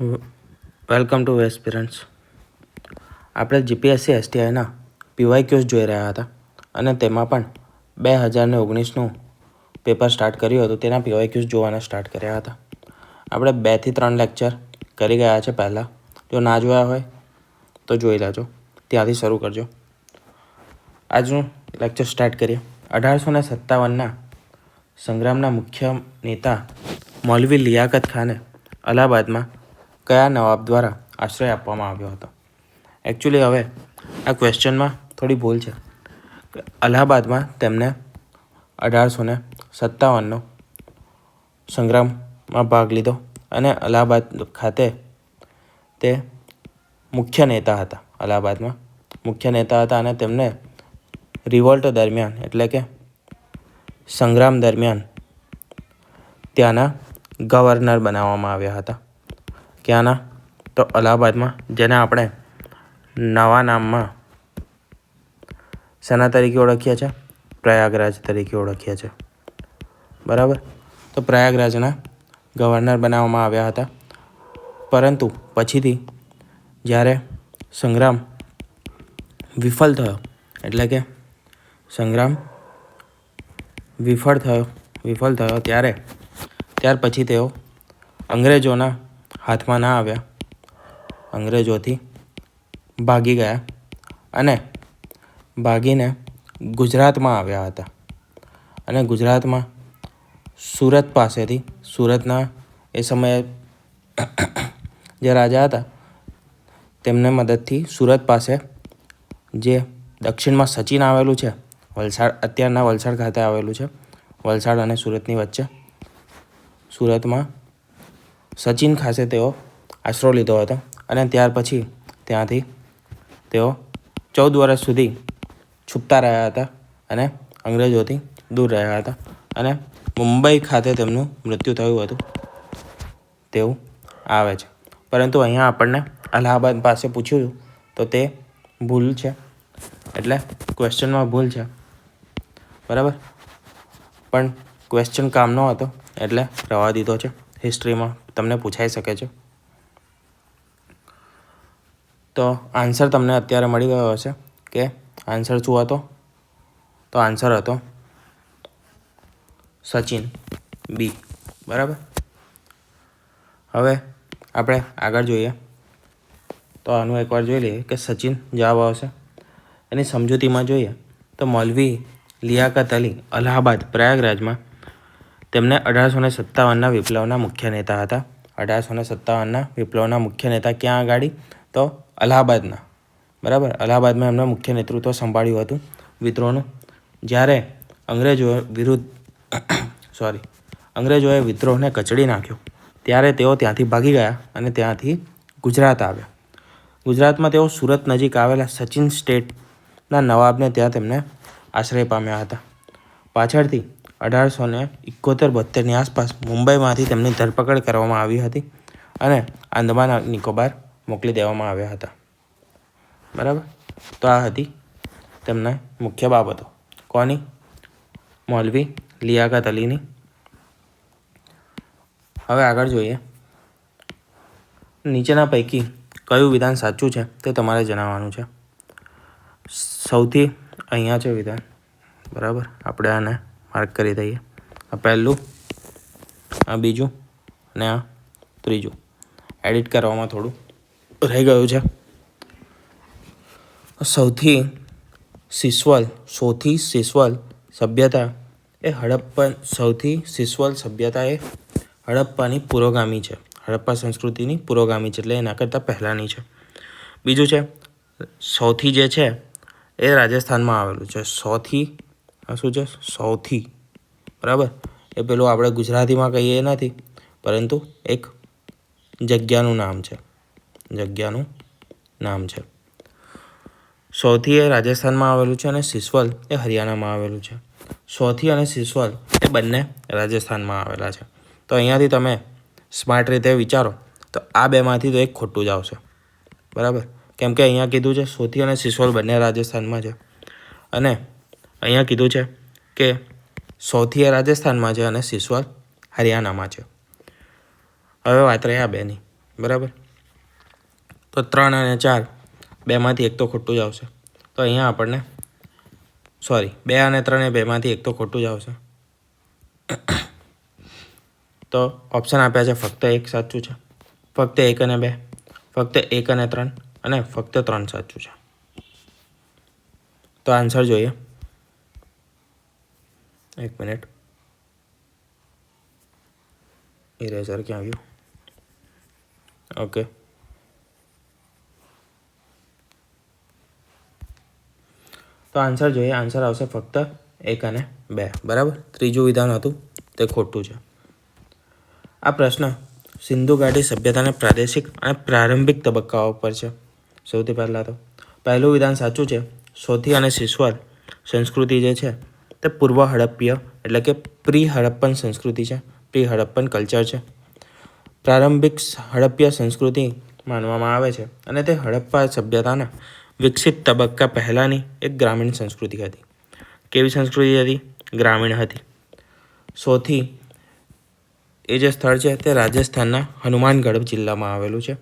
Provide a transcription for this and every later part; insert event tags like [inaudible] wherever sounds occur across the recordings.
Welcome to aspirants આપણે GPSC એસટીઆઈના PY Qs જોઈ રહ્યા હતા અને તેમાં પણ બે હજાર ને ઓગણીસનું પેપર સ્ટાર્ટ કર્યું હતું. તેના પીવાય ક્યુઝ જોવાના સ્ટાર્ટ કર્યા હતા. આપણે બેથી ત્રણ લેક્ચર કરી ગયા છે પહેલાં. જો ના જોયા હોય તો જોઈ લેજો. ત્યાંથી શરૂ કરજો. આજનું લેક્ચર સ્ટાર્ટ કરીએ. અઢારસો ને સત્તાવનના સંગ્રામના મુખ્ય નેતા મૌલવી લિયાકત ખાને અલ્હાબાદમાં કયા નવાબ દ્વારા આશ્રય આપવામાં આવ્યો હતો? એકચ્યુઅલી હવે આ ક્વેશ્ચનમાં થોડી ભૂલ છે. અલ્હાબાદમાં તેમને અઢારસો ને સત્તાવનનો સંગ્રામમાં ભાગ લીધો અને અલ્હાબાદ ખાતે તે મુખ્ય નેતા હતા. અલ્હાબાદમાં મુખ્ય નેતા હતા અને તેમને રિવોલ્ટ દરમિયાન એટલે કે સંગ્રામ દરમિયાન ત્યાંના ગવર્નર બનાવવામાં આવ્યા હતા. ક્યાંના? તો અલ્હાબાદમાં, જેને આપણે નવા નામમાં શેના તરીકે ઓળખીએ છીએ પ્રયાગરાજ તરીકે ઓળખીએ છીએ બરાબર? તો પ્રયાગરાજના ગવર્નર બનાવવામાં આવ્યા હતા. પરંતુ પછીથી જ્યારે સંગ્રામ વિફળ થયો, એટલે કે સંગ્રામ વિફળ થયો વિફળ થયો ત્યારે, ત્યાર પછી તેઓ અંગ્રેજોના હાથમાં ના આવ્યા. અંગ્રેજોથી ભાગી ગયા અને ભાગીને ગુજરાતમાં આવ્યા હતા. અને ગુજરાતમાં સુરત પાસેથી, સુરતના એ સમયે જે રાજા હતા, તેમને મદદથી સુરત પાસે જે દક્ષિણમાં સચિન આવેલું છે, વલસાડ, અત્યારના વલસાડ ખાતે આવેલું છે, વલસાડ અને સુરતની વચ્ચે સુરતમાં સચિન ખાસે તેઓ આશરો લીધો હતો અને ત્યાર પછી ત્યાંથી તેઓ ચૌદ વર્ષ સુધી છૂપતા રહ્યા હતા અને અંગ્રેજોથી દૂર રહ્યા હતા અને મુંબઈ ખાતે તેમનું મૃત્યુ થયું હતું. તેવું આવે છે. પરંતુ અહીંયા આપણને અલ્હાબાદ પાસે પૂછ્યું તો તે ભૂલ છે. એટલે ક્વેશ્ચનમાં ભૂલ છે. બરાબર? પણ ક્વેશ્ચન કામનો હતો એટલે રવા દીધો છે. હિસ્ટ્રીમાં તમને પૂછાઈ શકે છે. તો આન્સર તમને અત્યારે મળી ગયો હશે કે આન્સર શું હતો? તો આન્સર હતો સચિન બી બરાબર? હવે આપણે આગળ જોઈએ. તો આનું એકવાર જોઈ લઈએ કે સચિન જવાબ આવશે. એની સમજૂતીમાં જોઈએ તો મૌલવી, લિયાકત અલી, અલ્હાબાદ, પ્રયાગરાજમાં તેમને અઢારસો ને સત્તાવનના વિપ્લવના મુખ્ય નેતા હતા. અઢારસો ને સત્તાવનના વિપ્લવના મુખ્ય નેતા ક્યાં આગાડી? તો અલ્હાબાદના. બરાબર? અલ્હાબાદમાં એમણે મુખ્ય નેતૃત્વ સંભાળ્યું હતું વિદ્રોહનું. જ્યારે અંગ્રેજો વિરુદ્ધ [coughs] સોરી અંગ્રેજોએ વિદ્રોહને કચડી નાખ્યો. ત્યારે તેઓ ત્યાંથી ભાગી ગયા અને ત્યાંથી ગુજરાત આવ્યા. ગુજરાતમાં તેઓ સુરત નજીક આવેલા સચિન સ્ટેટના નવાબને ત્યાં તેમને આશ્રય પામ્યા હતા. પાછળથી અઢારસો ને ઇકોતેર બોતેરની આસપાસ મુંબઈમાંથી તેમની ધરપકડ કરવામાં આવી હતી અને આંદમાન નિકોબાર મોકલી દેવામાં આવ્યા હતા. બરાબર? તો આ હતી તેમના મુખ્ય બાબતો. કોની? મૌલવી લિયાકત અલીની. હવે આગળ જોઈએ. નીચેના પૈકી કયું વિધાન સાચું છે તે તમારે જણાવવાનું છે. સૌથી અહીંયા છે વિધાન. બરાબર? આપણે આને માર્ક કરી દઈએ. આ પહેલું, આ બીજું અને આ ત્રીજું. એડિટ કરવામાં થોડું રહી ગયું છે. સૌથી સિસ્વલ સૌથી સિસ્વલ સભ્યતા એ હડપ્પન સૌથી સિસ્વલ સભ્યતા એ હડપ્પાની પુરોગામી છે. હડપ્પા સંસ્કૃતિની પુરોગામી છે એટલે એના કરતાં પહેલાંની છે. બીજું છે, સૌથી જે છે એ રાજસ્થાનમાં આવેલું છે. સૌથી શું છે? સૌથી. બરાબર? એ પેલું આપણે ગુજરાતીમાં કહીએ નથી, પરંતુ એક જગ્યાનું નામ છે. જગ્યાનું નામ છે. સૌથી એ રાજસ્થાનમાં આવેલું છે અને સિસવલ એ હરિયાણામાં આવેલું છે. સૌથી અને સિસવલ એ બંને રાજસ્થાનમાં આવેલા છે. તો અહીંયાથી તમે સ્માર્ટ રીતે વિચારો, તો આ બેમાંથી તો એક ખોટું જ આવશે. બરાબર? કેમ કે અહીંયા કીધું છે, સોથી અને સિસવલ બંને રાજસ્થાનમાં છે. અને અહીંયા કીધું છે કે સૌથી રાજસ્થાનમાં છે અને સિસવાલ હરિયાણામાં છે. હવે વાત રહી આ બેની, બરાબર? તો ત્રણ અને ચાર, બેમાંથી એક તો ખોટું જ આવશે. તો અહીંયા આપણને સોરી બે અને ત્રણ એ બેમાંથી એક તો ખોટું જ આવશે. તો ઓપ્શન આપ્યા છે ફક્ત એક સાચું છે. ફક્ત એક અને બે, ફક્ત એક અને ત્રણ, અને ફક્ત ત્રણ સાચું છે. તો આન્સર જોઈએ. એક મિનિટ ઇરેઝર ક્યાં આવ્યું ઓકે તો આન્સર જોઈએ આન્સર આવશે ફક્ત એક અને બે, બરાબર? ત્રીજું વિધાન હતું, તે ખોટું છે. આ પ્રશ્ન સિંધુ ઘાટી સભ્યતાના પ્રાદેશિક અને પ્રારંભિક તબક્કાઓ પર છે. સૌથી પહેલાં તો, પહેલું વિધાન સાચું છે. સોથી અને શિશ્વર સંસ્કૃતિ જે છે તે પૂર્વ હડપ્પીય એટલે કે પ્રી હડપ્પન સંસ્કૃતિ છે પ્રી હડપ્પન કલ્ચર છે. પ્રારંભિક હડપ્પીય સંસ્કૃતિ માનવામાં આવે છે અને તે હડપ્પા સભ્યતાના વિકસિત તબક્કા પહેલાંની એક ગ્રામીણ સંસ્કૃતિ હતી. કેવી સંસ્કૃતિ હતી? ગ્રામીણ હતી. સૌથી એ જે સ્થળ છે તે રાજસ્થાનના હનુમાનગઢ જિલ્લામાં આવેલું છે,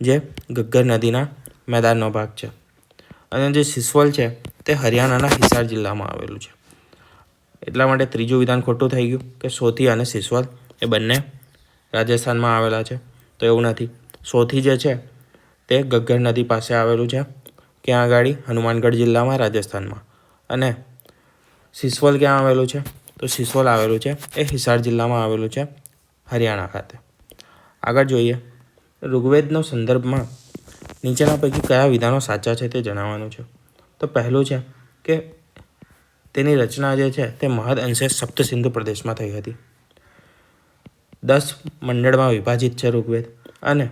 જે ગગ્ગર નદીના મેદાનનો ભાગ છે. અને જે સિસવલ છે તે હરિયાણાના હિસાર જિલ્લામાં આવેલું છે. એટલા માટે ત્રીજું વિધાન ખોટું થઈ ગયું કે સોથી અને સિસવાલ એ બંને રાજસ્થાનમાં આવેલા છે. તો એવું નથી. સોથી જે છે તે ગગ્ગર નદી પાસે આવેલું છે. ક્યાં આગળ હનુમાનગઢ જિલ્લામાં રાજસ્થાનમાં. અને સિસવલ ક્યાં આવેલું છે? તો સિસવલ આવેલું છે એ હિસાર જિલ્લામાં આવેલું છે હરિયાણા ખાતે. આગળ જોઈએ. ઋગ્વેદનો સંદર્ભમાં નીચેના પૈકી કયા વિધાનો સાચા છે તે જણાવવાનું છે. તો પહેલું છે કે તેની રચના જે છે તે મહદ અંશે સપ્તસિંધુ પ્રદેશમાં થઈ હતી. દસ મંડળમાં વિભાજિત છે ઋગ્વેદ અને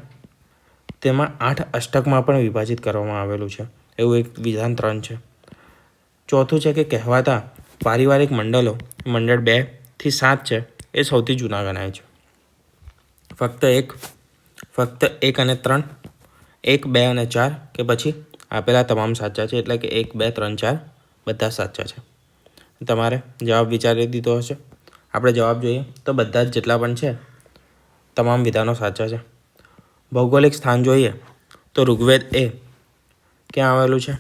તેમાં આઠ અષ્ટકમાં પણ વિભાજિત કરવામાં આવેલું છે. એવું એક વિધાન ત્રણ છે. ચોથું છે કે કહેવાતા પારિવારિક મંડળો, મંડળ બેથી સાત છે, એ સૌથી જૂના ગણાય છે. ફક્ત એક ફક્ત એક અને ત્રણ, એક, બે અને ચાર કે પછી આપેલા તમામ સાચા છે, એટલે કે એક, બે, ત્રણ, ચાર બધા સાચા છે. તમારે જવાબ વિચારી દીધો હશે. આપણે જવાબ જોઈએ. તો બધા જ જેટલા પણ છે, તમામ વિધાનો સાચા છે. ભૌગોલિક સ્થાન જોઈએ. તો ઋગ્વેદ એ ક્યાં આવેલું છે?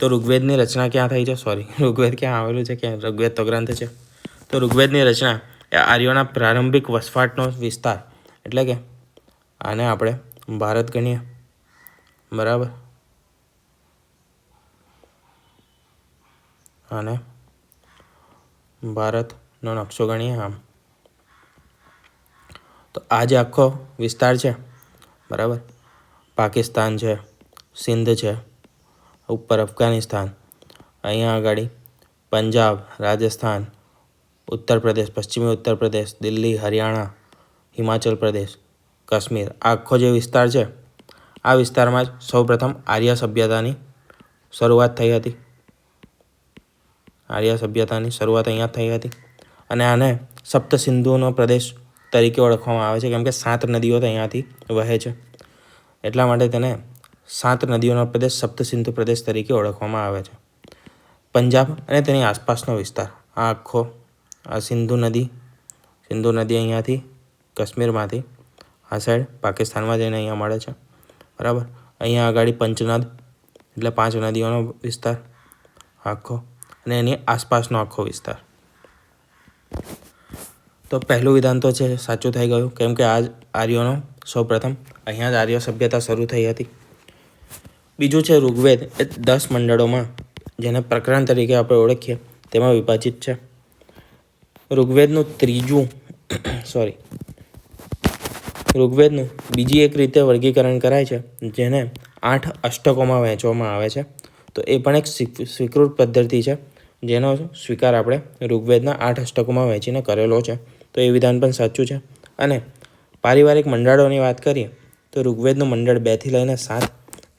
તો ઋગ્વેદની રચના ક્યાં થઈ છે? સોરી [laughs] ઋગ્વેદ ક્યાં આવેલું છે? ક્યાં? ઋગ્વેદ તો ગ્રંથ છે. તો ઋગ્વેદની રચના એ આર્યોના પ્રારંભિક વસવાટનો વિસ્તાર. એટલે કે આને આપણે ભારત ગણીએ. બરાબર? અને ભારતનો નકશો ગણીએ, આમ. તો આ જે આખો વિસ્તાર છે, બરાબર? પાકિસ્તાન છે, સિંધ છે, ઉપર અફઘાનિસ્તાન, અહીંયા આગળ પંજાબ, રાજસ્થાન, ઉત્તર પ્રદેશ, પશ્ચિમી ઉત્તર પ્રદેશ, દિલ્હી, હરિયાણા, હિમાચલ પ્રદેશ, કાશ્મીર. આખો જે વિસ્તાર છે, આ વિસ્તારમાં જ સૌપ્રથમ આર્ય સભ્યતાની શરૂઆત થઈ હતી. આર્ય સભ્યતાની શરૂઆત અહીંયા થઈ હતી. અને આને સપ્તસિંધુનો પ્રદેશ તરીકે ઓળખવામાં આવે છે, કેમ કે સાત નદીઓ તો અહીંયાથી વહે છે. એટલા માટે તેને સાત નદીઓનો પ્રદેશ સપ્તસિંધુ પ્રદેશ તરીકે ઓળખવામાં આવે છે. પંજાબ અને તેની આસપાસનો વિસ્તાર, આ આખો, આ સિંધુ નદી સિંધુ નદી અહીંયાથી કાશ્મીરમાંથી આ સાઈડ પાકિસ્તાનમાં જઈને અહીંયા મળે છે. બરાબર? અહીંયા આગળ પંચનદ, એટલે પાંચ નદીઓનો વિસ્તાર, આખો. અને એની આસપાસનો આખો વિસ્તાર. તો પહેલું વિધાન તો છે, સાચું થઈ ગયું. કેમ કે આ આર્યોનો સૌપ્રથમ અહીંયા જ આર્ય સભ્યતા શરૂ થઈ હતી. બીજું છે, ઋગ્વેદ. એ દસ મંડળોમાં જેને પ્રકરણ તરીકે આપણે ઓળખીએ, તેમાં વિભાજિત છે. ઋગ્વેદનું ત્રીજું [coughs] સોરી ઋગ્વેદનું બીજી એક રીતે વર્ગીકરણ કરાય છે, જેને આઠ અષ્ટકોમાં વહેંચવામાં આવે છે. તો એ પણ એક સ્વીકૃત પદ્ધતિ છે. જેનો સ્વીકાર આપણે ઋગ્વેદના આઠ અષ્ટકોમાં વહેંચીને કરેલો છે. તો એ વિધાન પણ સાચું છે. અને પારિવારિક મંડળોની વાત કરીએ, તો ઋગ્વેદનું મંડળ બેથી લઈને સાત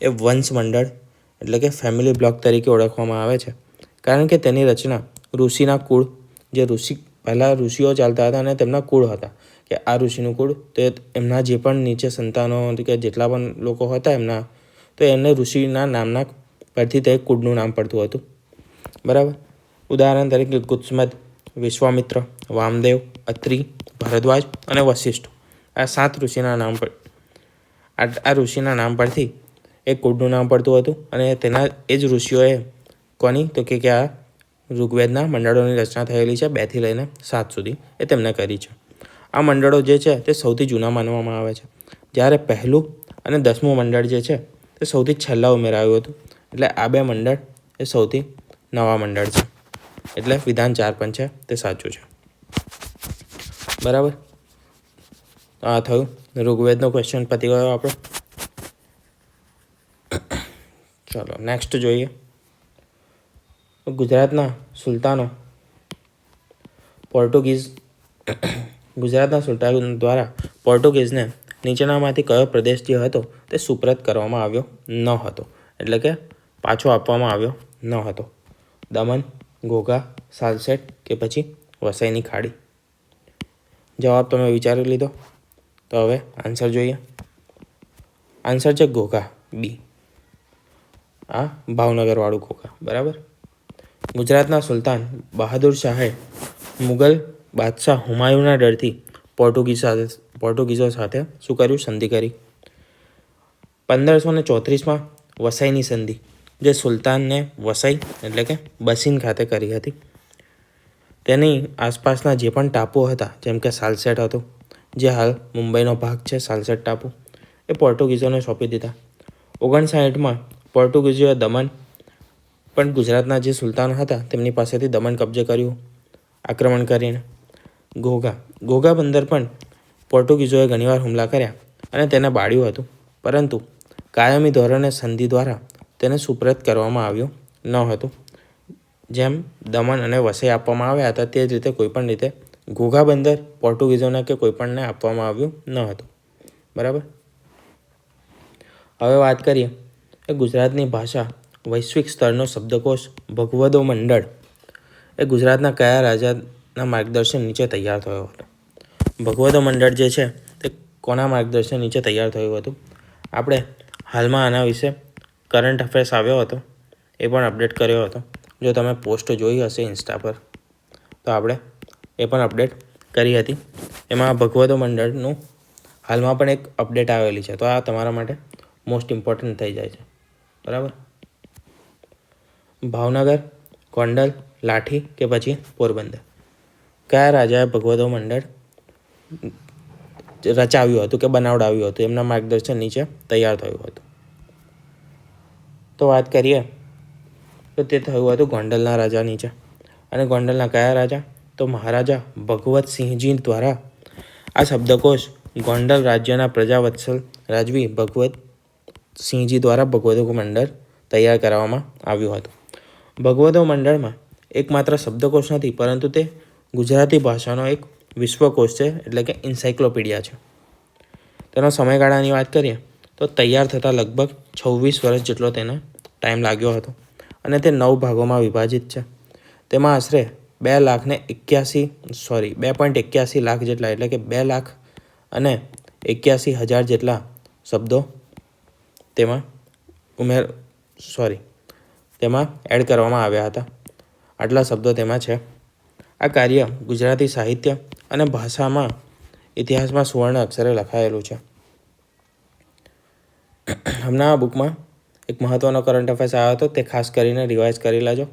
એ વંશ મંડળ, એટલે કે ફેમિલી બ્લોક તરીકે ઓળખવામાં આવે છે. કારણ કે તેની રચના ઋષિના કુળ, જે ઋષિ, પહેલાં ઋષિઓ ચાલતા હતા અને તેમના કુળ હતા, કે આ ઋષિનું કુળ, તે એમના જે પણ નીચે સંતાનો કે જેટલા પણ લોકો હતા એમના, તો એમને ઋષિના નામના પરથી તે કુળનું નામ પડતું હતું. બરાબર? ઉદાહરણ તરીકે ગુત્સમદ વિશ્વામિત્ર, વામદેવ, અત્રિ, ભરદ્વાજ અને વશિષ્ઠ આ સાત ઋષિના નામ પર આ ઋષિના નામ પરથી એક કુળનું નામ પડતું હતું અને તેના એ જ ઋષિઓએ કોની? તો કે આ ઋગ્વેદના મંડળોની રચના થયેલી છે બેથી લઈને સાત સુધી. એ તેમણે કરી છે. આ મંડળો જે છે તે સૌથી જૂના માનવામાં આવે છે. જ્યારે પહેલું અને દસમું મંડળ જે છે તે સૌથી છેલ્લા ઉમેરાયું હતું. એટલે આ બે મંડળ એ સૌથી નવા મંડળ છે. એટલે વિધાન ચાર પણ છે, તે સાચું છે. બરાબર? આ થયું. ઋગ્વેદનો ક્વેશ્ચન પતી ગયો આપણો. ચાલો નેક્સ્ટ જોઈએ. ગુજરાતના સુલતાનો, પોર્ટુગીઝ, ગુજરાતના સુલતાન દ્વારા પોર્ટુગીઝને નીચેનામાંથી કયો પ્રદેશ જે હતો, તે સુપ્રત કરવામાં આવ્યો ન હતો. એટલે કે પાછો આપવામાં આવ્યો ન હતો. દમન ઘોઘા સાલસેટ કે પછી વસાઈની ખાડી? જવાબ તમે વિચારી લીધો. તો હવે આન્સર જોઈએ. આન્સર છે ઘોઘા બી. આ ભાવનગરવાળું ઘોઘા બરાબર? ગુજરાતના સુલતાન બહાદુર શાહે મુગલ બાદશાહ હુમાયુના ડરથી પોર્ટુગીઝ સાથે, પોર્ટુગીઝો સાથે શું કર્યું? સંધિ કરી. પંદરસો ને ચોત્રીસમાં વસાઈની સંધિ. જે સુલતાનને વસાઈ, એટલે કે બસીન ખાતે કરી હતી. તેની આસપાસના જે પણ ટાપુ હતા, જેમ કે સાલસેટ હતું, જે હાલ મુંબઈનો ભાગ છે, સાલસેટ ટાપુ, એ પોર્ટુગીઝોને સોંપી દીધા. ઓગણસાઠમાં પોર્ટુગીઝોએ દમણ પણ ગુજરાતના જે સુલતાન હતા, તેમની પાસેથી દમણ કબજે કર્યું, આક્રમણ કરીને. ઘોઘા ઘોઘા બંદર પણ પોર્ટુગીઝોએ ઘણીવાર હુમલા કર્યા અને તેને બાળ્યું હતું. પરંતુ કાયમી ધોરણે સંધિ દ્વારા તેને સુપ્રત કરવામાં આવ્યું ન હતું. જેમ દમણ અને વસઈ આપવામાં આવ્યા હતા તે જ રીતે કોઈપણ રીતે ઘોઘા બંદર પોર્ટુગીઝોને કે કોઈપણને આપવામાં આવ્યું ન હતું. બરાબર? હવે વાત કરીએ એ ગુજરાતની ભાષા વૈશ્વિક સ્તરનો શબ્દકોશ ભગવદો મંડળ એ ગુજરાતના કયા રાજાના માર્ગદર્શન નીચે તૈયાર થયો હતો? ભગવદો મંડળ જે છે તે કોના માર્ગદર્શન નીચે તૈયાર થયું હતું? આપણે હાલમાં આના વિશે કરંટ અફેર્સ આવ્યો હતો, એ પણ અપડેટ કર્યો હતો. જો તમે પોસ્ટ જોઈ હશે ઇન્સ્ટા પર, તો આપણે એ પણ અપડેટ કરી હતી. એમાં ભગવતો મંડળનું હાલમાં પણ એક અપડેટ આવેલી છે, તો આ તમારા માટે મોસ્ટ ઇમ્પોર્ટન્ટ થઈ જાય છે. બરાબર? ભાવનગર, ગોંડલ, લાઠી કે પછી પોરબંદર. કયા રાજાએ ભગવતો મંડળ રચાવ્યું હતું કે બનાવડાવ્યું હતું? એમના માર્ગદર્શન નીચે તૈયાર થયું હતું. તો વાત કરીએ, તો તે થયું હતું ગોંડલના રાજા નીચે. અને ગોંડલના કયા રાજા? તો મહારાજા ભગવતસિંહજી દ્વારા. આ શબ્દકોશ ગોંડલ રાજ્યના પ્રજાવત્સલ રાજવી ભગવત સિંહજી દ્વારા ભગવતો મંડળ તૈયાર કરવામાં આવ્યું હતું. ભગવદો મંડળમાં એકમાત્ર શબ્દકોશ નથી, પરંતુ તે ગુજરાતી ભાષાનો એક વિશ્વકોશ છે, એટલે કે ઇન્સાઇક્લોપીડિયા છે. તેનો સમયગાળાની વાત કરીએ, તો તૈયાર થતાં લગભગ છવ્વીસ વર્ષ જેટલો તેને ટાઈમ લાગ્યો હતો. અને તે નવ ભાગોમાં વિભાજિત છે. તેમાં આશરે બે લાખને એક્યાસી સોરી બે પોઈન્ટ એક્યાસી લાખ જેટલા, એટલે કે બે લાખ અને એક્યાસી હજાર જેટલા શબ્દો તેમાં ઉમેર સોરી તેમાં એડ કરવામાં આવ્યા હતા. આટલા શબ્દો તેમાં છે. આ કાર્ય ગુજરાતી સાહિત્ય અને ભાષામાં, ઇતિહાસમાં સુવર્ણ અક્ષરે લખાયેલું છે. હમણાં આ બુકમાં એક મહત્ત્વનો કરંટ અફેર્સ આવ્યો હતો, તે ખાસ કરીને રિવાઇઝ કરી લેજો.